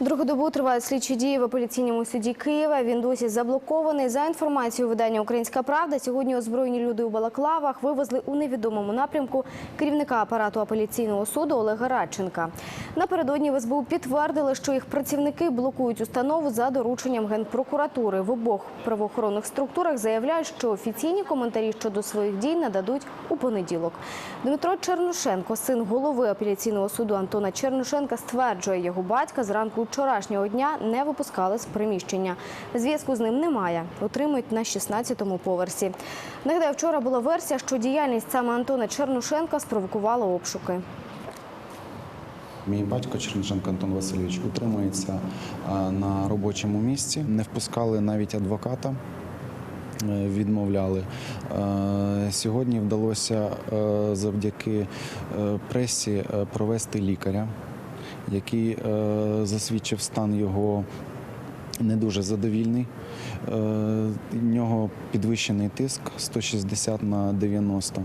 Другу добу тривають слідчі дії в апеляційному суді Києва. Він досі заблокований. За інформацією видання Українська Правда, сьогодні озброєні люди у балаклавах вивезли у невідомому напрямку керівника апарату апеляційного суду Олега Радченка. Напередодні в СБУ підтвердили, що їх працівники блокують установу за дорученням генпрокуратури. В обох правоохоронних структурах заявляють, що офіційні коментарі щодо своїх дій нададуть у понеділок. Дмитро Чернушенко, син голови апеляційного суду Антона Чернушенка, стверджує, його батька зранку вчорашнього дня не випускали з приміщення. Зв'язку з ним немає. Утримують на 16-му поверсі. Нагадаю, вчора була версія, що діяльність саме Антона Чернушенка спровокувала обшуки. Мій батько Чернишенко Антон Васильович утримується на робочому місці. Не впускали навіть адвоката. е, Відмовляли. Е, Сьогодні вдалося е, завдяки е, пресі е, провести лікаря, який е, засвідчив стан його не дуже задовільний. Е, В нього підвищений тиск 160 на 90.